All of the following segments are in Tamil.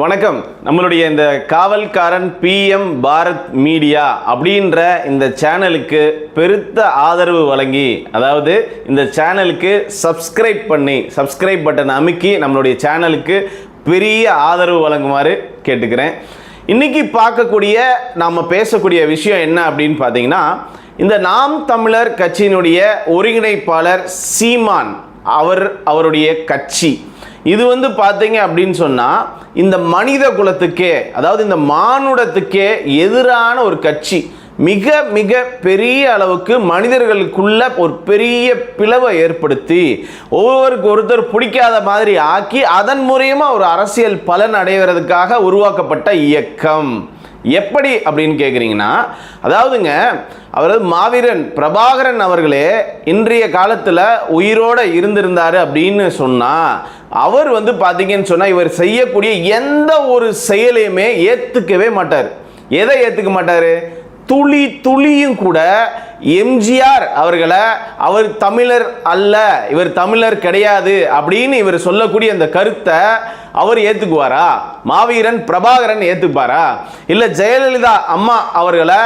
வணக்கம். நம்மளுடைய இந்த காவல்காரன் பிஎம் பாரத் மீடியா அப்படின்ற இந்த சேனலுக்கு பெருத்த ஆதரவு வழங்கி அதாவது இந்த சேனலுக்கு சப்ஸ்கிரைப் பண்ணி சப்ஸ்கிரைப் பட்டன் அமுக்கி நம்மளுடைய சேனலுக்கு பெரிய ஆதரவு வழங்குமாறு கேட்டுக்கிறேன். இன்னைக்கு பார்க்கக்கூடிய நாம் பேசக்கூடிய விஷயம் என்ன அப்படின்னு பார்த்தீங்கன்னா இந்த நாம் தமிழர் கட்சியினுடைய ஒருங்கிணைப்பாளர் சீமான் அவர் அவருடைய கட்சி. இது வந்து பார்த்தீங்க அப்படின்னு சொன்னால் இந்த மனித குலத்துக்கே அதாவது இந்த மானுடத்துக்கே எதிரான ஒரு கட்சி மிக மிக பெரிய அளவுக்கு மனிதர்களுக்குள்ள ஒரு பெரிய பிளவை ஏற்படுத்தி ஒவ்வொருக்கு ஒருத்தர் பிடிக்காத மாதிரி ஆக்கி அதன் மூலியமாக ஒரு அரசியல் பலன் அடைவதற்காக உருவாக்கப்பட்ட இயக்கம். எப்படி அப்படின்னு கேட்குறீங்கன்னா அதாவதுங்க அவரது மாவீரன் பிரபாகரன் அவர்களே இன்றைய காலத்தில் உயிரோடு இருந்திருந்தார் அப்படின்னு சொன்னால் அவர் வந்து பார்த்தீங்கன்னு சொன்னால் இவர் செய்யக்கூடிய எந்த ஒரு செயலையுமே ஏற்றுக்கவே மாட்டார். எதை ஏற்றுக்க மாட்டார்? துளி துளியும் கூட எம்ஜிஆர் அவர்களை அவர் தமிழர் அல்ல இவர் தமிழர் கிடையாது அப்படின்னு இவர் சொல்லக்கூடிய அந்த கருத்தை அவர் ஏற்றுக்குவாரா மாவீரன் பிரபாகரன் ஏற்றுப்பாரா இல்லை ஜெயலலிதா அம்மா அவர்களை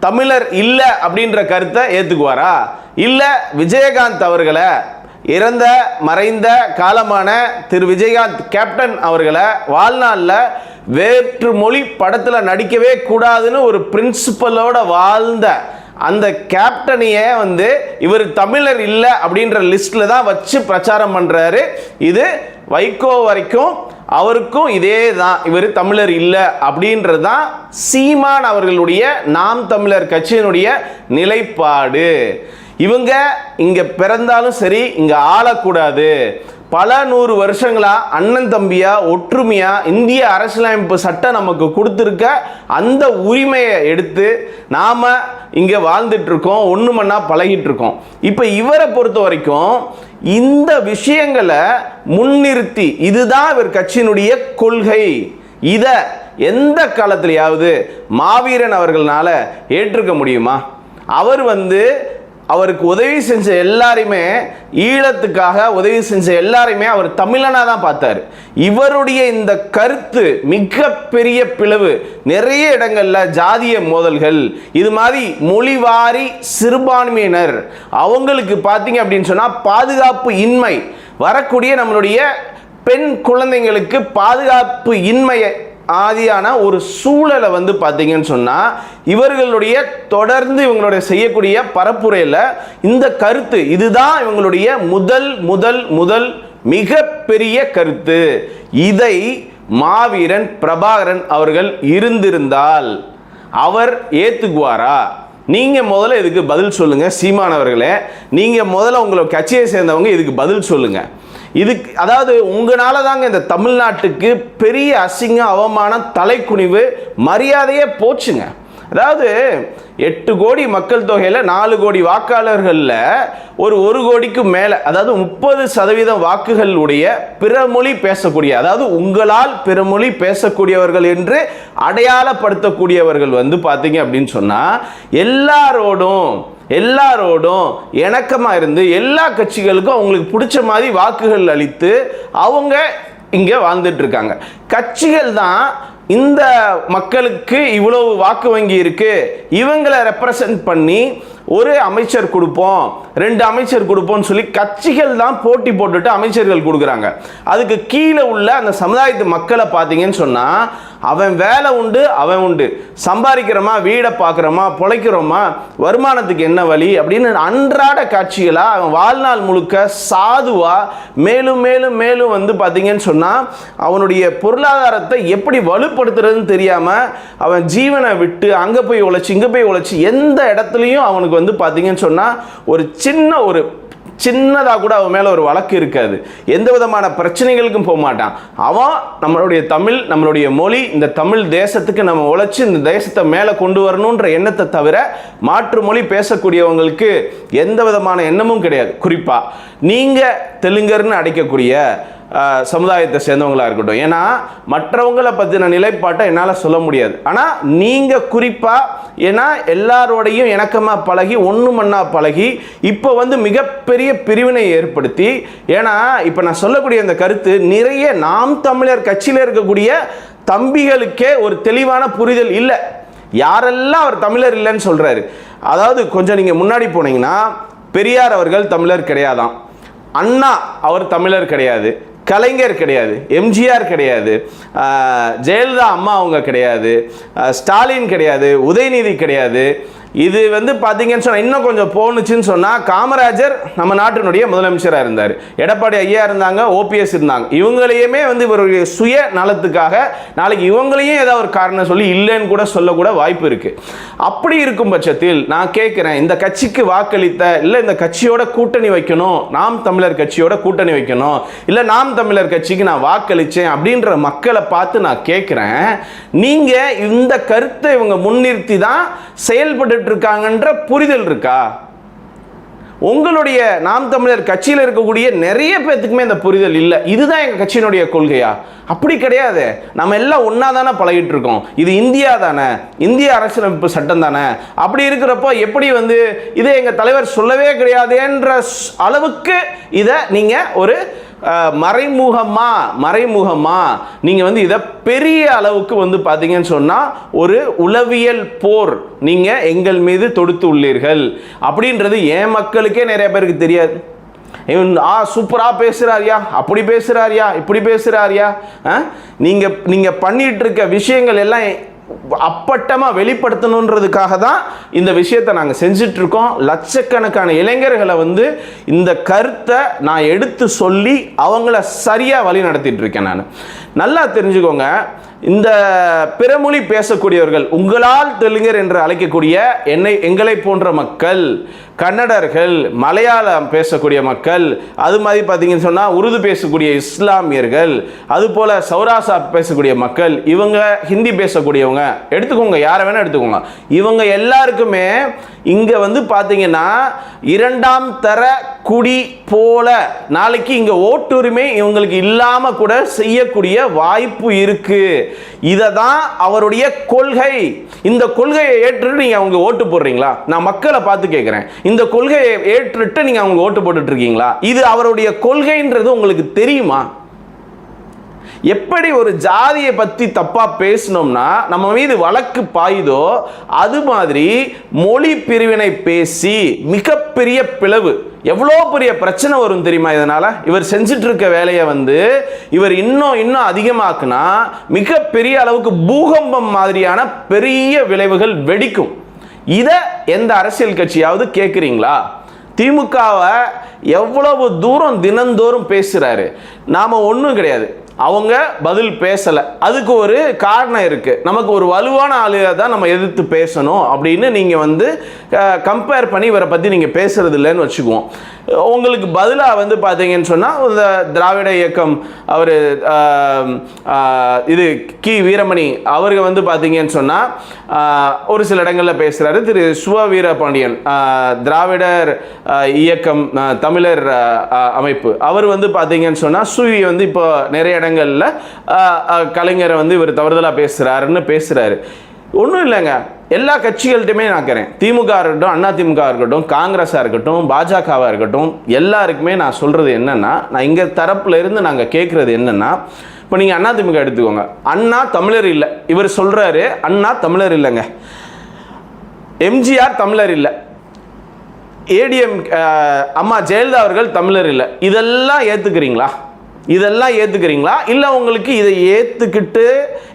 தமிழர் இல்லை அப்படின்ற கருத்தை ஏற்றுக்குவாரா இல்லை விஜயகாந்த் அவர்களை இறந்த மறைந்த காலமான திரு விஜயகாந்த் கேப்டன் அவர்களை வாழ்நாளில் வேற்று மொழி படத்தில் நடிக்கவே கூடாதுன்னு ஒரு பிரின்சிபலோட வாழ்ந்த அந்த கேப்டனையே வந்து இவர் தமிழர் இல்லை அப்படின்ற லிஸ்ட்டில் தான் வச்சு பிரச்சாரம் பண்ணுறாரு இது வைகோ வரைக்கும் அவருக்கும் இதே தான். இவர் தமிழர் இல்லை அப்படின்றது தான் சீமான் அவர்களுடைய நாம் தமிழர் கட்சியினுடைய நிலைப்பாடு. இவங்க இங்கே பிறந்தாலும் சரி இங்கே ஆளக்கூடாது. பல நூறு வருஷங்களாக அண்ணன் தம்பியாக ஒற்றுமையாக இந்திய அரசியலமைப்பு சட்டம் நமக்கு கொடுத்துருக்க அந்த உரிமையை எடுத்து நாம் இங்கே வாழ்ந்துட்டுருக்கோம் ஒன்று மண்ணா பழகிட்டுருக்கோம். இப்போ இவரை பொறுத்த வரைக்கும் இந்த விஷயங்களை முன்னிறுத்தி இதுதான் இவர் கட்சியினுடைய கொள்கை. இதை எந்த காலத்திலேயாவது மாவீரன் அவர்களால் ஏற்றுக்க முடியுமா? அவர் வந்து அவருக்கு உதவி செஞ்ச எல்லாரையுமே ஈழத்துக்காக உதவி செஞ்ச எல்லாரையுமே அவர் தமிழனாக தான் பார்த்தார். இவருடைய இந்த கருத்து மிகப்பெரிய பிளவு. நிறைய இடங்களில் ஜாதிய மோதல்கள் இது மாதிரி மொழிவாரி சிறுபான்மையினர் அவங்களுக்கு பார்த்தீங்க அப்படின்னு சொன்னால் பாதுகாப்பு இன்மை. வரக்கூடிய நம்மளுடைய பெண் குழந்தைங்களுக்கு பாதுகாப்பு இன்மையை ஆதியான ஒரு சூழலை வந்து பார்த்தீங்கன்னு சொன்னால் இவர்களுடைய தொடர்ந்து இவங்களுடைய செய்யக்கூடிய பரப்புரையில் இந்த கருத்து இதுதான் இவங்களுடைய முதல் முதல் முதல் மிகப்பெரிய கருத்து. இதை மாவீரன் பிரபாகரன் அவர்கள் இருந்திருந்தால் அவர் ஏத்துக்குவாரா? நீங்கள் முதல்ல இதுக்கு பதில் சொல்லுங்கள் சீமானவர்களே நீங்கள் முதல்ல உங்களை கட்சியை சேர்ந்தவங்க இதுக்கு பதில் சொல்லுங்கள் இதுக்கு அதாவது உங்களால தாங்க இந்த தமிழ்நாட்டுக்கு பெரிய அசிங்கம் அவமானம் தலைக்குனிவு மரியாதையே போச்சுங்க. அதாவது எட்டு கோடி மக்கள் தொகையில் நாலு கோடி வாக்காளர்களில் ஒரு ஒரு கோடிக்கு மேலே அதாவது முப்பது சதவீதம் வாக்குகளுடைய பிறமொழி பேசக்கூடிய அதாவது உங்களால் பிறமொழி பேசக்கூடியவர்கள் என்று அடையாளப்படுத்தக்கூடியவர்கள் வந்து பார்த்தீங்க அப்படின்னு சொன்னால் எல்லாரோடும் எல்லாரோடும் இணக்கமாக இருந்து எல்லா கட்சிகளுக்கும் அவங்களுக்கு பிடிச்ச மாதிரி வாக்குகள் அளித்து அவங்க இங்கே வாழ்ந்துட்டு இருக்காங்க. கட்சிகள் தான் இந்த மக்களுக்கு இவ்வளவு வாக்கு வங்கி இருக்குது இவங்களை ரெப்ரசன்ட் பண்ணி ஒரு அமைச்சர் கொடுப்போம் ரெண்டு அமைச்சர் கொடுப்போம்னு சொல்லி கட்சிகள் தான் போட்டி போட்டுட்டு அமைச்சர்கள் கொடுக்குறாங்க. அதுக்கு கீழே உள்ள அந்த சமுதாயத்து மக்களை பார்த்தீங்கன்னு சொன்னால் அவன் வேலை உண்டு அவன் உண்டு. சம்பாதிக்கிறோமா வீடை பார்க்குறோமா பிழைக்கிறோமா வருமானத்துக்கு என்ன வழி அப்படின்னு அன்றாட காட்சிகளாக அவன் வாழ்நாள் முழுக்க சாதுவாக மேலும் மேலும் மேலும் வந்து பார்த்தீங்கன்னு சொன்னால் அவனுடைய பொருளாதாரத்தை எப்படி வலுப்படுத்துறதுன்னு தெரியாமல் அவன் ஜீவனை விட்டு அங்கே போய் உழைச்சி இங்கே போய் உழைச்சி எந்த இடத்துலையும் அவனுக்கு வந்து பார்த்தீங்கன்னு சொன்னால் ஒரு சின்ன ஒரு சின்னதாக கூட அவன் மேலே ஒரு வழக்கு இருக்காது. எந்த விதமான பிரச்சனைகளுக்கும் போக மாட்டான். அவன் நம்மளுடைய தமிழ் நம்மளுடைய மொழி இந்த தமிழ் தேசத்துக்கு நம்ம உழைச்சி இந்த தேசத்தை மேலே கொண்டு வரணுன்ற எண்ணத்தை தவிர மாற்று மொழி பேசக்கூடியவங்களுக்கு எந்த விதமான எண்ணமும் கிடையாது. குறிப்பாக நீங்கள் தெலுங்கர்னு அடைக்கக்கூடிய சமுதாயத்தை சேர்ந்தவங்களா இருக்கட்டும். ஏன்னா மற்றவங்களை பற்றின நிலைப்பாட்டை என்னால் சொல்ல முடியாது. ஆனால் நீங்கள் குறிப்பாக ஏன்னா எல்லாரோடையும் இணக்கமாக பழகி ஒன்று மண்ணா பழகி இப்போ வந்து மிகப்பெரிய பிரிவினை ஏற்படுத்தி ஏன்னா இப்போ நான் சொல்லக்கூடிய இந்த கருத்து நிறைய நாம் தமிழர் கட்சியில் இருக்கக்கூடிய தம்பிகளுக்கே ஒரு தெளிவான புரிதல் இல்லை. யாரெல்லாம் அவர் தமிழர் இல்லைன்னு சொல்கிறாரு அதாவது கொஞ்சம் நீங்கள் முன்னாடி போனீங்கன்னா பெரியார் அவர்கள் தமிழர் கிடையாதாம். அண்ணா அவர் தமிழர் கிடையாது. கலைஞர் கிடையாது எம்ஜிஆர் கிடையாது ஜெயலலிதா அம்மா அவங்க கிடையாது ஸ்டாலின் கிடையாது உதயநிதி கிடையாது இது வந்து பார்த்தீங்கன்னு சொன்னால் இன்னும் கொஞ்சம் போணுச்சுன்னு சொன்னால் காமராஜர் நம்ம நாட்டினுடைய முதலமைச்சராக இருந்தார். எடப்பாடி ஐயா இருந்தாங்க ஓபிஎஸ் இருந்தாங்க. இவங்களையுமே வந்து இவருடைய சுய நலத்துக்காக நாளைக்கு இவங்களையும் ஏதாவது ஒரு காரணம் சொல்லி இல்லைன்னு கூட சொல்லக்கூட வாய்ப்பு இருக்குது அப்படி இருக்கும் பட்சத்தில் நான் கேட்குறேன் இந்த கட்சிக்கு வாக்களித்த இல்லை இந்த கட்சியோட கூட்டணி வைக்கணும் நாம் தமிழர் கட்சியோட கூட்டணி வைக்கணும் இல்லை நாம் தமிழர் கட்சிக்கு நான் வாக்களித்தேன் அப்படின்ற மக்களை பார்த்து நான் கேட்குறேன் நீங்கள் இந்த கருத்தை இவங்க முன்னிறுத்தி தான் செயல்பட்டு இருக்காங்கன்ற புரிதல் இருக்கா? உங்களுடைய நாம் தமிழர் கட்சியில் இருக்கக்கூடிய நிறைய பேர்த்துக்குமே இந்த புரிதல் இல்லை. இதுதான் எங்கள் கட்சியினுடைய கொள்கையா? அப்படி கிடையாது. நம்ம எல்லாம் ஒன்றா தானே பழகிட்டு இருக்கோம். இது இந்தியா தானே. இந்திய அரசியலமைப்பு சட்டம் தானே. அப்படி இருக்கிறப்போ எப்படி வந்து இதை எங்கள் தலைவர் சொல்லவே கிடையாதுன்ற அளவுக்கு இதை நீங்கள் ஒரு மறைமுகமாக மறைமுகமாக நீங்கள் வந்து இதை பெரிய அளவுக்கு வந்து பார்த்தீங்கன்னு சொன்னால் ஒரு உளவியல் போர் நீங்கள் எங்கள் மீது தொடுத்து உள்ளீர்கள். அப்படின்றது என் மக்களுக்கே நிறைய பேருக்கு தெரியாது. இவன் ஆ சூப்பராக பேசுகிறாரியா அப்படி பேசுகிறாரியா இப்படி பேசுகிறாரியா ஆ? நீங்கள் நீங்க இருக்க விஷயங்கள் எல்லாம் அப்பட்டமாக வெளிப்படுத்தணுன்றதுக்காக தான் இந்த விஷயத்தை நாங்கள் செஞ்சுட்டு இருக்கோம் லட்சக்கணக்கான இளைஞர்களை வந்து இந்த கருத்தை நான் எடுத்து சொல்லி அவங்கள சரியாக வழி நடத்திட்டு இருக்கேன் நான். நல்லா தெரிஞ்சுக்கோங்க இந்த பிறமொழி பேசக்கூடியவர்கள் உங்களால் தெலுங்கர் என்று அழைக்கக்கூடிய என்னை எங்களை போன்ற மக்கள் கன்னடர்கள் மலையாளம் பேசக்கூடிய மக்கள் அது மாதிரி பார்த்தீங்கன்னு சொன்னால் உருது பேசக்கூடிய இஸ்லாமியர்கள் அதுபோல் சௌராசா பேசக்கூடிய மக்கள் இவங்க ஹிந்தி பேசக்கூடியவங்க எடுத்துக்கோங்க யாரை வேணால் எடுத்துக்கோங்க. இவங்க எல்லாருக்குமே இங்கே வந்து பார்த்தீங்கன்னா இரண்டாம் தர குடி போல நாளைக்கு இங்கே ஓட்டுரிமை இவங்களுக்கு இல்லாமல் கூட செய்யக்கூடிய வாய்ப்பு இருக்குது இதை தான் அவருடைய கொள்கை. இந்த கொள்கையை ஏற்றுட்டு நீங்கள் அவங்க ஓட்டு போடுறீங்களா? நான் மக்களை பார்த்து கேட்குறேன் இந்த கொள்கையை ஏற்றுட்டு நீங்கள் அவங்க ஓட்டு போட்டுட்டு இருக்கீங்களா? இது அவருடைய கொள்கைன்றது உங்களுக்கு தெரியுமா? எப்படி ஒரு ஜாதியை பற்றி தப்பாக பேசினோம்னா நம்ம மீது வழக்கு பாயுதோ அது மாதிரி மொழி பிரிவினை பேசி மிகப்பெரிய பிளவு. எவ்வளோ பெரிய பிரச்சனை வரும் தெரியுமா இதனால்? இவர் செஞ்சுட்டு இருக்க வேலையை வந்து இவர் இன்னும் இன்னும் அதிகமாக்குனா மிகப்பெரிய அளவுக்கு பூகம்பம் மாதிரியான பெரிய விளைவுகள் வெடிக்கும். இதை எந்த அரசியல் கட்சியாவது கேட்குறீங்களா திமுகவை எவ்வளவு தூரம் தினந்தோறும் பேசுகிறாரு நாம் ஒன்றும் கிடையாது. அவங்க பதில் பேசலை. அதுக்கு ஒரு காரணம் இருக்குது நமக்கு ஒரு வலுவான ஆளுக தான் நம்ம எதிர்த்து பேசணும் அப்படின்னு நீங்கள் வந்து கம்பேர் பண்ணி இவரை பற்றி நீங்கள் பேசுறது இல்லைன்னு வச்சுக்குவோம். உங்களுக்கு பதிலாக வந்து பார்த்தீங்கன்னு சொன்னால் இந்த திராவிட இயக்கம் அவர் இது கி வீரமணி அவருக்கு வந்து பார்த்தீங்கன்னு சொன்னால் ஒரு சில இடங்களில் பேசுகிறாரு திரு சுவ வீரபாண்டியன் திராவிடர் இயக்கம் தமிழர் அமைப்பு. அவர் வந்து பார்த்தீங்கன்னு சொன்னால் சுவி வந்து இப்போ நிறைய இடங்களில் கலைஞரை வந்து இவர் தவறுதலாக பேசுகிறாருன்னு பேசுகிறாரு ஒன்றும் இல்லைங்க. எல்லா கட்சிகள்கிட்டையுமே நான் இருக்கிறேன் திமுக இருக்கட்டும் அண்ணா திமுக இருக்கட்டும் காங்கிரஸாக இருக்கட்டும் பாஜகவாக இருக்கட்டும் எல்லாருக்குமே நான் சொல்கிறது என்னென்னா நான் இங்கே தரப்புல இருந்து நாங்கள் கேட்குறது என்னென்னா இப்போ நீங்கள் அண்ணா திமுக எடுத்துக்கோங்க. அண்ணா தமிழர் இல்லை. இவர் சொல்கிறாரு அண்ணா தமிழர் இல்லைங்க. எம்ஜிஆர் தமிழர் இல்லை. ஏடிஎம் அம்மா ஜெயலலிதா அவர்கள் தமிழர் இல்லை. இதெல்லாம் ஏற்றுக்கிறீங்களா இதெல்லாம் ஏற்றுக்கிறீங்களா இல்லை உங்களுக்கு இதை ஏற்றுக்கிட்டு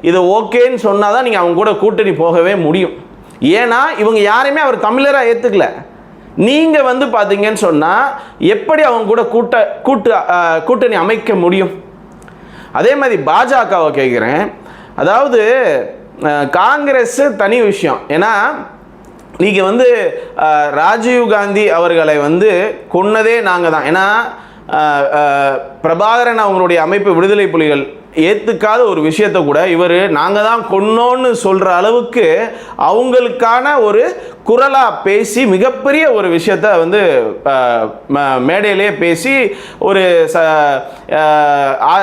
இதை ஓகேன்னு சொன்னால் தான் நீங்கள் அவங்க கூட கூட்டணி போகவே முடியும். ஏன்னா இவங்க யாரையுமே அவர் தமிழராக ஏற்றுக்கல நீங்கள் வந்து பார்த்தீங்கன்னு சொன்னால் எப்படி அவங்க கூட கூட்ட கூட்டு கூட்டணி அமைக்க முடியும்? அதே மாதிரி பாஜகவை கேட்குறேன் அதாவது காங்கிரஸ் தனி விஷயம். ஏன்னா நீங்கள் வந்து ராஜீவ் காந்தி அவர்களை வந்து கொன்னதே நாங்கள் தான் ஏன்னா பிரபாகரன் அவங்களுடைய அமைப்பு விடுதலை புலிகள் ஏற்றுக்காத ஒரு விஷயத்தை கூட இவர் நாங்கள் தான் கொன்னோன்னு சொல்கிற அளவுக்கு அவங்களுக்கான ஒரு குரலாக பேசி மிகப்பெரிய ஒரு விஷயத்த வந்து ம- மேடையிலே பேசி ஒரு ச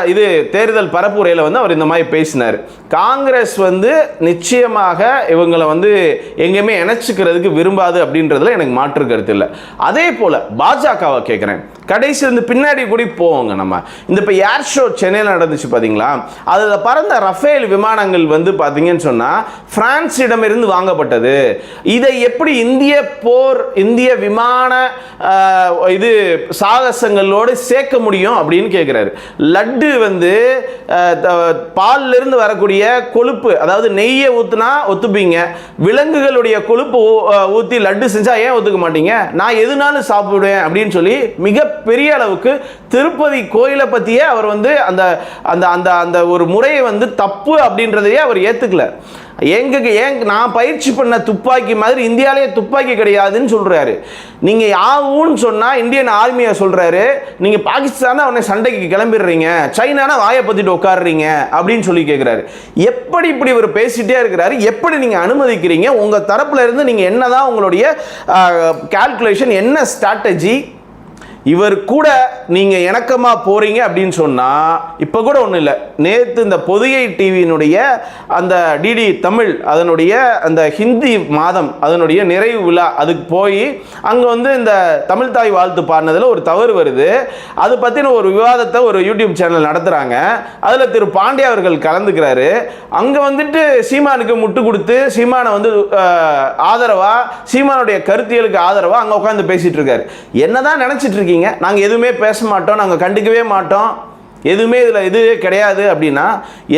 இது தேர்தல் பரப்புரையில் வந்து அவர் இந்த மாதிரி பேசினார். காங்கிரஸ் வந்து நிச்சயமாக இவங்களை வந்து எங்கேயுமே இணைச்சிக்கிறதுக்கு விரும்பாது அப்படின்றதுல எனக்கு மாற்று கருத்து இல்லை. அதே போல் பாஜகவை கேட்குறேன் கடைசி வந்து பின்னாடி கூட போவோங்க நம்ம. இந்த இப்போ ஏர் ஷோ சென்னையில் நடந்துச்சு பார்த்தீங்களா அதில் பறந்த ரஃபேல் விமானங்கள் வந்து பார்த்தீங்கன்னு சொன்னால் பிரான்ஸிடமிருந்து வாங்கப்பட்டது. இதை எப்படி இந்திய போர் இந்திய விமான இது சாகசங்களோடு சேர்க்க முடியும் அப்படின்னு கேட்குறாரு லட்டு வந்து பால்லிருந்து த- வரக்கூடிய கொழுப்பு அதாவது நெய்யை ஊற்றுனா ஒத்துப்பீங்க. விலங்குகளுடைய கொழுப்பு ஊற்றி லட்டு செஞ்சால் ஏன் ஒத்துக்க மாட்டீங்க? நான் எதுனாலும் சாப்பிடுவேன் அப்படின்னு சொல்லி மிகப்பெரிய அளவுக்கு திருப்பதி கோயிலை பற்றியே அவர் வந்து அந்த அந்த அந்த அந்த ஒரு முறையை வந்து தப்பு அப்படின்றதையே அவர் ஏற்றுக்கல எங்க ஏன் நான் பயிற்சி பண்ண துப்பாக்கி மாதிரி இந்தியாவிலேயே துப்பாக்கி கிடையாதுன்னு சொல்கிறாரு நீங்கள் யாவுன்னு சொன்னால் இந்தியன் ஆர்மியை சொல்கிறாரு நீங்கள் பாகிஸ்தானை அவனை சண்டைக்கு கிளம்பிடுறீங்க. சைனானா வாயை பற்றிட்டு உட்காடுறீங்க அப்படின்னு சொல்லி கேட்குறாரு எப்படி இப்படி இவர் பேசிகிட்டே இருக்கிறாரு? எப்படி நீங்கள் அனுமதிக்கிறீங்க? உங்கள் தரப்புல இருந்து நீங்க என்னதான் உங்களுடைய கால்குலேஷன் என்ன ஸ்ட்ராட்டஜி இவர் கூட நீங்கள் இணக்கமாக போகிறீங்க அப்படின்னு சொன்னால் இப்போ கூட ஒன்றும் இல்லை. நேற்று இந்த பொதிகை டிவியினுடைய அந்த டிடி தமிழ் அதனுடைய அந்த ஹிந்தி மாதம் அதனுடைய நிறைவு விழா அதுக்கு போய் அங்கே வந்து இந்த தமிழ் தாய் வாழ்த்து பாடினதில் ஒரு தவறு வருது. அது பற்றின ஒரு விவாதத்தை ஒரு யூடியூப் சேனல் நடத்துகிறாங்க அதில் திரு பாண்டிய அவர்கள் கலந்துக்கிறாரு. அங்கே வந்துட்டு சீமானுக்கு முட்டு கொடுத்து சீமானை வந்து ஆதரவாக சீமானுடைய கருத்தியலுக்கு ஆதரவாக அங்கே உட்காந்து பேசிட்டு இருக்காரு. என்னதான் நினச்சிட்டு இருக்கீங்க? நாங்கள் எதுவுமே பேச மாட்டோம் நாங்க கண்டுக்கவே மாட்டோம். எதுவுமே இதில் இது கிடையாது அப்படின்னா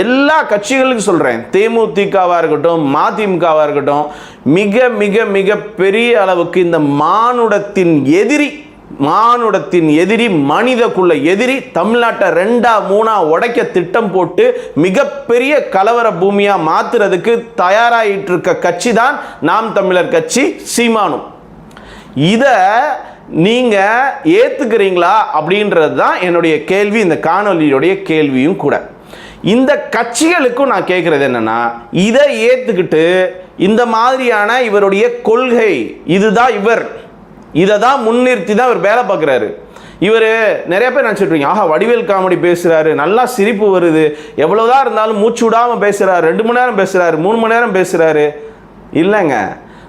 எல்லா கட்சிகளுக்கும் சொல்கிறேன் தேமுதிகவாக இருக்கட்டும் மதிமுகவாக இருக்கட்டும் மிக மிக மிக பெரிய அளவுக்கு இந்த மானுடத்தின் எதிரி மானுடத்தின் எதிரி மனிதக்குள்ள எதிரி தமிழ்நாட்டை ரெண்டா மூணா உடைக்க திட்டம் போட்டு மிகப்பெரிய கலவர பூமியா மாத்துறதுக்கு தயாராகிட்டு இருக்க கட்சி தான் நாம் தமிழர் கட்சி சீமானும். இதை நீங்கள் ஏற்றுக்கிறீங்களா அப்படின்றது தான் என்னுடைய கேள்வி இந்த காணொலியுடைய கேள்வியும் கூட. இந்த கட்சிகளுக்கும் நான் கேட்குறது என்னன்னா இதை ஏற்றுக்கிட்டு இந்த மாதிரியான இவருடைய கொள்கை இதுதான் இவர். இதை தான் முன்னிறுத்தி தான் இவர் வேலை பார்க்குறாரு. இவர் நிறைய பேர் நினச்சிட்ருக்கீங்க ஆஹா வடிவேல் காமெடி பேசுகிறாரு நல்லா சிரிப்பு வருது. எவ்வளோதான் இருந்தாலும் மூச்சு விடாமல் பேசுகிறாரு ரெண்டு மணி நேரம் பேசுகிறாரு மூணு மணி நேரம் பேசுகிறாரு இல்லைங்க.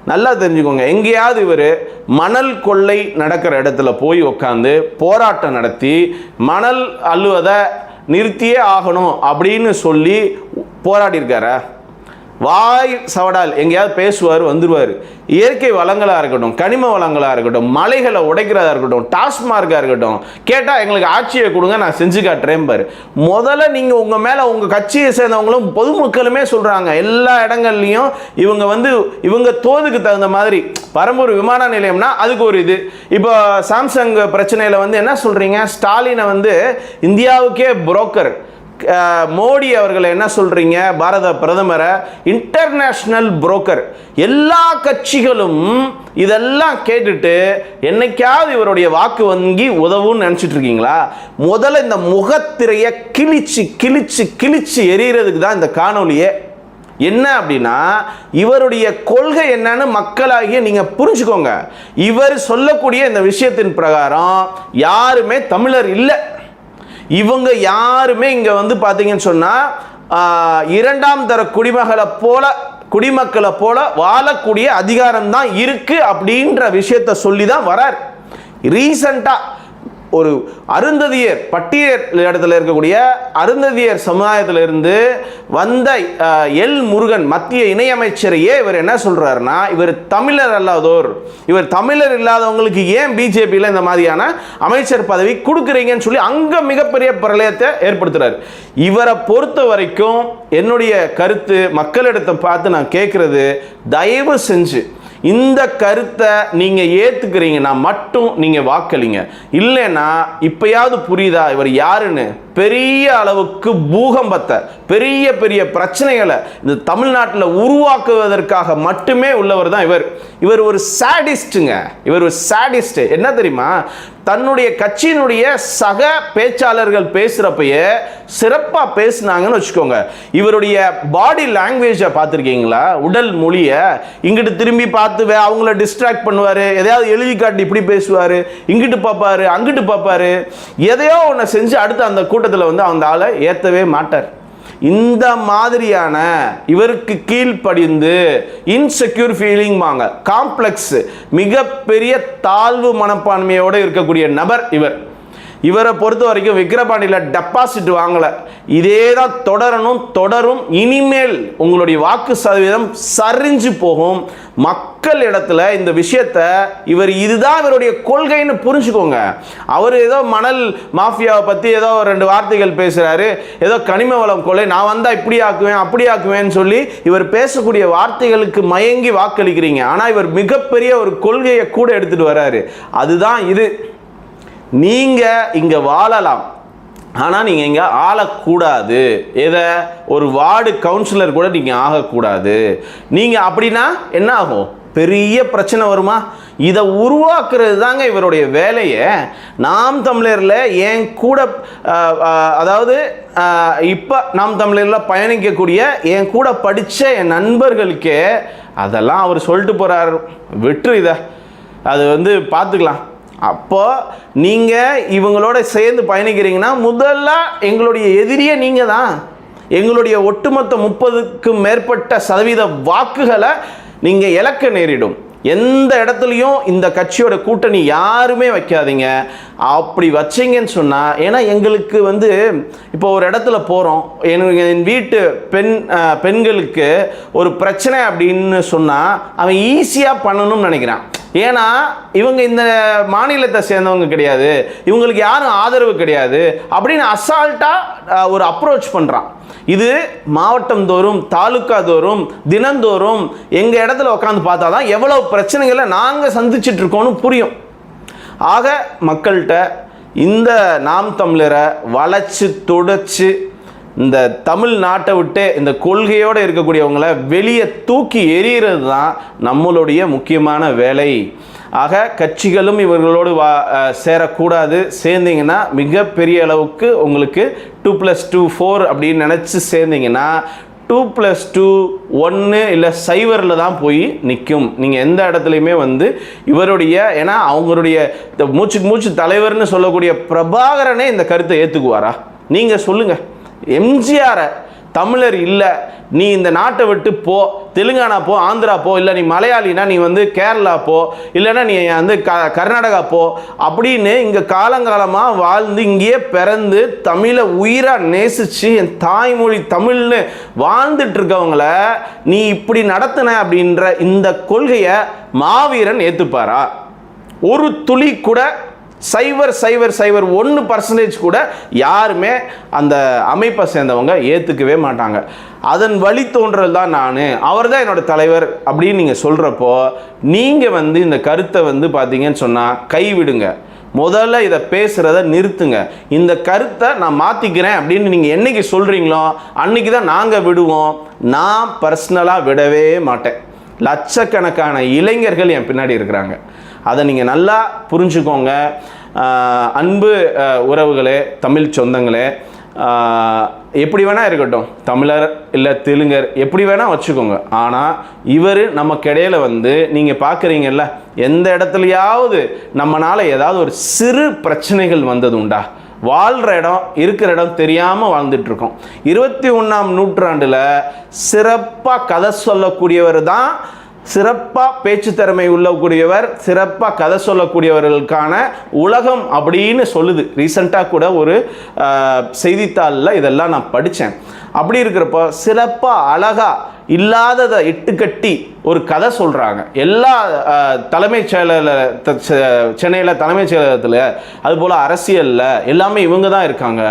நல்லா தெரிஞ்சுக்கோங்க. எங்கேயாவது இவர் மணல் கொள்ளை நடக்கிற இடத்துல போய் உட்காந்து போராட்டம் நடத்தி மணல் அள்ளுவதை நிறுத்தியே ஆகணும் அப்படின்னு சொல்லி போராடி இருக்காரா வாய் சவடால் எங்கேயாவது பேசுவார் வந்துடுவார் இயற்கை வளங்களாக இருக்கட்டும் கனிம வளங்களாக இருக்கட்டும் மலைகளை உடைக்கிறதா இருக்கட்டும் டாஸ்மார்க்காக இருக்கட்டும் கேட்டால் எங்களுக்கு ஆட்சியை கொடுங்க நான் செஞ்சு காட்டுறேன் பாரு. முதல்ல நீங்கள் உங்கள் மேலே உங்கள் கட்சியை சேர்ந்தவங்களும் பொதுமக்களுமே சொல்கிறாங்க எல்லா இடங்கள்லையும் இவங்க வந்து இவங்க தோதுக்கு தகுந்த மாதிரி பரம்பூர் விமான நிலையம்னா அதுக்கு ஒரு இது. இப்போ சாம்சங் பிரச்சனையில் வந்து என்ன சொல்கிறீங்க ஸ்டாலினை வந்து இந்தியாவுக்கே புரோக்கர் மோடி அவர்களை என்ன சொல்கிறீங்க பாரத பிரதமரை இன்டர்நேஷ்னல் புரோக்கர் எல்லா கட்சிகளும் இதெல்லாம் கேட்டுட்டு என்னைக்காவது இவருடைய வாக்கு வங்கி உதவும்னு நினச்சிட்டு இருக்கீங்களா? முதல்ல இந்த முகத்திரையை கிழிச்சு கிழிச்சு கிழிச்சு எரியறதுக்கு தான் இந்த காணொலியே என்ன அப்படின்னா இவருடைய கொள்கை என்னன்னு மக்களாகிய நீங்கள் புரிஞ்சுக்கோங்க. இவர் சொல்லக்கூடிய இந்த விஷயத்தின் பிரகாரம் யாருமே தமிழர் இல்லை. இவங்க யாருமே இங்கே வந்து பார்த்தீங்கன்னு சொன்னால் இரண்டாம் தர குடிமகளை போல குடிமக்களை போல வாழக்கூடிய அதிகாரம் தான் இருக்குது அப்படின்ற விஷயத்த சொல்லி தான் வரார் ரீசண்டாக ஒரு அருந்ததியர் பட்டியல் இடத்துல இருக்கக்கூடிய அருந்ததியர் சமுதாயத்திலிருந்து வந்த எல் முருகன் மத்திய இணையமைச்சரையே இவர் என்ன சொல்கிறாருன்னா இவர் தமிழர் அல்லாதோர். இவர் தமிழர் இல்லாதவங்களுக்கு ஏன் பிஜேபியில் இந்த மாதிரியான அமைச்சர் பதவி கொடுக்குறீங்கன்னு சொல்லி அங்கே மிகப்பெரிய பிரளயத்தை ஏற்படுத்துறாரு. இவரை பொறுத்த வரைக்கும் என்னுடைய கருத்து மக்களிடத்தை பார்த்து நான் கேட்குறது தயவு செஞ்சு இந்த கருத்தை நீங்க ஏத்துக்கிறீங்கன்னா மட்டும் நீங்க வாக்களிங்க. இல்லைன்னா இப்பயாவது புரியுதா? இவர் யாருன்னு? பெரிய அளவுக்கு பூகம்பத்தை பெரிய பெரிய பிரச்சனைகளை இந்த தமிழ்நாட்டில் உருவாக்குவதற்காக மட்டுமே உள்ளவர் தான் இவர். இவர் ஒரு சாடிஸ்ட்டுங்க இவர் ஒரு சாடிஸ்ட் என்ன தெரியுமா? தன்னுடைய கட்சியினுடைய சக பேச்சாளர்கள் பேசுகிறப்பையே சிறப்பாக பேசுனாங்கன்னு வச்சுக்கோங்க. இவருடைய பாடி லாங்குவேஜை பார்த்துருக்கீங்களா? உடல் மொழியை இங்கிட்டு திரும்பி பார்த்து அவங்கள டிஸ்ட்ராக்ட் பண்ணுவார். எதையாவது எழுதி காட்டி இப்படி பேசுவார். இங்கிட்டு பார்ப்பாரு அங்கிட்டு பார்ப்பாரு. எதையோ ஒன்று செஞ்சு அடுத்து அந்த கூட்டத்தில் வந்து அந்த ஆளை ஏற்றவே மாட்டார். இந்த மாதிரியான இவருக்கு கீழ்ப்படிந்து இன்செக்யூர் ஃபீலிங் வாங்க. காம்ப்ளெக்ஸ் மிகப்பெரிய தாழ்வு மனப்பான்மையோடு இருக்கக்கூடிய நபர் இவர். இவரை பொறுத்த வரைக்கும் விக்கிரபாண்டியில் டெபாசிட் வாங்கலை. இதே தான் தொடரணும் தொடரும் இனிமேல் உங்களுடைய வாக்கு சதவீதம் சரிஞ்சு போகும். மக்கள் இடத்துல இந்த விஷயத்தை இவர் இதுதான் இவருடைய கொள்கைன்னு புரிஞ்சுக்கோங்க. அவர் ஏதோ மணல் மாஃபியாவை பற்றி ஏதோ ஒரு ரெண்டு வார்த்தைகள் பேசுகிறாரு ஏதோ கனிம வளம் கொலை நான் வந்தால் இப்படி ஆக்குவேன் அப்படி ஆக்குவேன்னு சொல்லி இவர் பேசக்கூடிய வார்த்தைகளுக்கு மயங்கி வாக்களிக்கிறீங்க. ஆனால் இவர் மிகப்பெரிய ஒரு கொள்கையை கூட எடுத்துகிட்டு வராரு. அதுதான் இது. நீங்கள் இங்கே வாழலாம். ஆனால் நீங்கள் இங்கே ஆளக்கூடாது. எதை? ஒரு வார்டு கவுன்சிலர் கூட நீங்கள் ஆகக்கூடாது. நீங்கள் அப்படின்னா என்ன ஆகும்? பெரிய பிரச்சனை வருமா? இதை உருவாக்குறது தாங்க இவருடைய வேலையை. நாம் தமிழரில் என் கூட அதாவது இப்போ நாம் தமிழரில் பயணிக்கக்கூடிய என் கூட படித்த என் நண்பர்களுக்கே அதெல்லாம் அவர் சொல்லிட்டு போகிறார் வெற்று இதை. அது வந்து பார்த்துக்கலாம். அப்போ நீங்கள் இவங்களோட சேர்ந்து பயணிக்கிறீங்கன்னா முதல்ல எங்களுடைய எதிரியே நீங்கள் தான் எங்களுடைய ஒட்டுமொத்த முப்பதுக்கும் மேற்பட்ட சதவீத வாக்குகளை நீங்கள் இழக்க நேரிடும். எந்த இடத்துலையும் இந்த கட்சியோட கூட்டணி யாருமே வைக்காதீங்க. அப்படி வச்சீங்கன்னு சொன்னால் ஏன்னா எங்களுக்கு வந்து இப்போ ஒரு இடத்துல போகிறோம் எனக்கு என் வீட்டு பெண் பெண்களுக்கு ஒரு பிரச்சனை அப்படின்னு சொன்னால் அவன் ஈஸியாக பண்ணணும்னு நினைக்கிறான். ஏன்னா இவங்க இந்த மாநிலத்தை சேர்ந்தவங்க கிடையாது. இவங்களுக்கு யாரும் ஆதரவு கிடையாது. அப்படின்னு அசால்ட்டாக ஒரு அப்ரோச் பண்ணுறான் இது மாவட்டம் தோறும் தாலுக்கா தோறும் தினந்தோறும் எங்கள் இடத்துல உட்காந்து பார்த்தா தான் எவ்வளோ பிரச்சனைகளை நாங்கள் சந்திச்சிட்டு இருக்கோம்னு புரியும். ஆக மக்கள்கிட்ட இந்த நாம் தமிழரை வளைச்சு துடைச்சு இந்த தமிழ்நாட்டை விட்டு இந்த கொள்கையோடு இருக்கக்கூடியவங்கள வெளியே தூக்கி எறிகிறது தான் நம்மளுடைய முக்கியமான வேலை. ஆக கட்சிகளும் இவர்களோடு வா சேரக்கூடாது. சேர்ந்தீங்கன்னா மிகப்பெரிய அளவுக்கு உங்களுக்கு டூ ப்ளஸ் டூ ஃபோர் அப்படின்னு நினச்சி சேர்ந்தீங்கன்னா டூ ப்ளஸ் டூ ஒன்று இல்லை சைவரில் தான் போய் நிற்கும் நீங்கள் எந்த இடத்துலையுமே வந்து இவருடைய ஏன்னா அவங்களுடைய இந்த மூச்சுக்கு மூச்சு தலைவர்னு சொல்லக்கூடிய பிரபாகரனே இந்த கருத்தை ஏற்றுக்குவாரா நீங்கள் சொல்லுங்கள் எம்ஜிஆரை தமிழர் இல்லை. நீ இந்த நாட்டை விட்டு போ. தெலுங்கானா போ ஆந்திரா போ இல்லை நீ மலையாளினா நீ வந்து கேரளா போ இல்லைன்னா நீ வந்து க கர்நாடகா போ அப்படின்னு இங்கே காலங்காலமாக வாழ்ந்து இங்கேயே பிறந்து தமிழை உயிராக நேசித்து என் தாய்மொழி தமிழ்னு வாழ்ந்துட்டு இருக்கவங்கள நீ இப்படி நடத்தின அப்படின்ற இந்த கொள்கையை மாவீரன் ஏற்றுப்பாரா ஒரு துளி கூட சைவர் சைவர் சைவர் ஒன்று பர்சன்டேஜ் கூட யாருமே அந்த அமைப்பை சேர்ந்தவங்க ஏற்றுக்கவே மாட்டாங்க. அதன் வழி தோன்றல் தான் நான். அவர் தான் என்னோடய தலைவர் அப்படின்னு நீங்கள் சொல்கிறப்போ நீங்கள் வந்து இந்த கருத்தை வந்து பார்த்தீங்கன்னு சொன்னால் கைவிடுங்க. முதல்ல இதை பேசுகிறத நிறுத்துங்க. இந்த கருத்தை நான் மாற்றிக்கிறேன் அப்படின்னு நீங்கள் என்னைக்கு சொல்கிறீங்களோ அன்றைக்கி தான் நாங்கள் விடுவோம். நான் பர்சனலாக விடவே மாட்டேன். லட்சக்கணக்கான இளைஞர்கள் என் பின்னாடி இருக்கிறாங்க. அதை நீங்கள் நல்லா புரிஞ்சுக்கோங்க. அன்பு உறவுகளே தமிழ் சொந்தங்களே எப்படி வேணால் இருக்கட்டும். தமிழர் இல்லை தெலுங்கர் எப்படி வேணால் வச்சுக்கோங்க. ஆனால் இவர் நமக்கு இடையில வந்து நீங்கள் பார்க்குறீங்கல்ல எந்த இடத்துலையாவது நம்மளால் ஏதாவது ஒரு சிறு பிரச்சனைகள் வந்தது உண்டா வாழ்கிற இடம் இருக்கிற இடம் தெரியாமல் வாழ்ந்துட்டுருக்கோம். இருபத்தி ஒன்றாம் நூற்றாண்டில் சிறப்பாக கதை சொல்லக்கூடியவர் தான் சிறப்பாக பேச்சு திறமை உள்ளக்கூடியவர் சிறப்பாக கதை சொல்லக்கூடியவர்களுக்கான உலகம் அப்படின்னு சொல்லுது. ரீசண்டாக கூட ஒரு செய்தித்தாளில் இதெல்லாம் நான் படித்தேன் அப்படி இருக்கிறப்போ சிறப்பாக அழகாக இல்லாததை இட்டுக்கட்டி ஒரு கதை சொல்கிறாங்க எல்லா தலைமைச் செயலர் சென்னையில் தலைமைச் செயலகத்தில் அதுபோல் அரசியலில் எல்லாமே இவங்க தான் இருக்காங்க.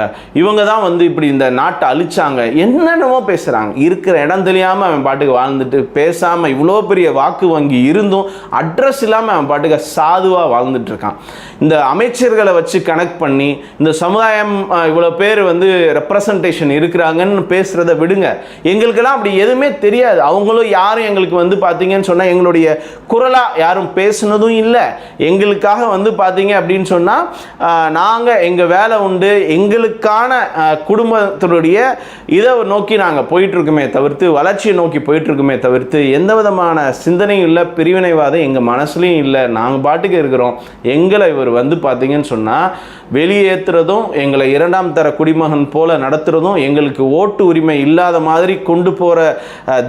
இவங்க தான் வந்து இப்படி இந்த நாட்டை அழிச்சாங்க. என்னென்னமோ பேசுகிறாங்க இருக்கிற இடம் தெரியாமல் அவன் பாட்டுக்கு வாழ்ந்துட்டு பேசாமல் இவ்வளோ பெரிய வாக்கு வங்கி இருந்தும் அட்ரஸ் இல்லாமல் அவன் பாட்டுக்கு சாதுவாக வாழ்ந்துட்டுருக்கான் இந்த அமைச்சர்களை வச்சு கனெக்ட் பண்ணி இந்த சமுதாயம் இவ்வளோ பேர் வந்து ரெப்ரசன்டேஷன் இருக்கிறாங்கன்னு பேசுகிறத விடுங்க. எங்களுக்கெல்லாம் அப்படி எதுவுமே தெரியாது. அவங்களும் யாரும் எங்களுக்கு வந்து பார்த்தீங்கன்னு சொன்னால் எங்களுடைய குரலாக யாரும் பேசுனதும் இல்லை. எங்களுக்காக வந்து பார்த்தீங்க அப்படின்னு சொன்னால் நாங்கள் எங்கள் வேலை உண்டு. எங்களுக்கான குடும்பத்தினுடைய இதை நோக்கி நாங்கள் போயிட்டுருக்குமே தவிர்த்து வளர்ச்சியை நோக்கி போயிட்டுருக்குமே தவிர்த்து எந்த விதமான சிந்தனையும் இல்லை பிரிவினைவாதம் எங்கள் மனசுலையும் இல்லை. நாங்கள் பாட்டுக்கு இருக்கிறோம். எங்களை இவர் வந்து பார்த்தீங்கன்னு சொன்னால் வெளியேற்றுறதும் எங்களை இரண்டாம் தர குடிமகன் போல நடத்துகிறதும் எங்களுக்கு ஓட்டு உரிமை இல்லாத மாதிரி கொண்டு போகிற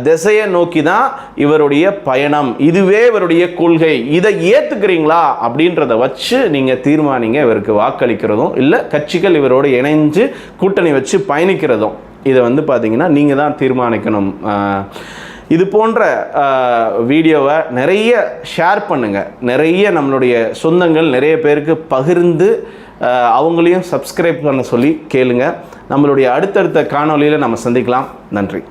திசையை நோக்கி தான் இவருடைய பயணம். இதுவே இவருடைய கொள்கை. இதை ஏற்றுக்கிறீங்களா அப்படின்றத வச்சு நீங்கள் தீர்மானிங்க இவருக்கு வாக்களிக்கிறதும் இல்லை கட்சிகள் இவரோடு இணைஞ்சு கூட்டணி வச்சு பயணிக்கிறதும். இதை வந்து பார்த்தீங்கன்னா நீங்கள் தான் தீர்மானிக்கணும். இது போன்ற வீடியோவை நிறைய ஷேர் பண்ணுங்கள் நிறைய நம்மளுடைய சொந்தங்கள் நிறைய பேருக்கு பகிர்ந்து அவங்களையும் சப்ஸ்கிரைப் பண்ண சொல்லி கேளுங்க. நம்மளுடைய அடுத்தடுத்த காணொளியில் நம்ம சந்திக்கலாம். நன்றி.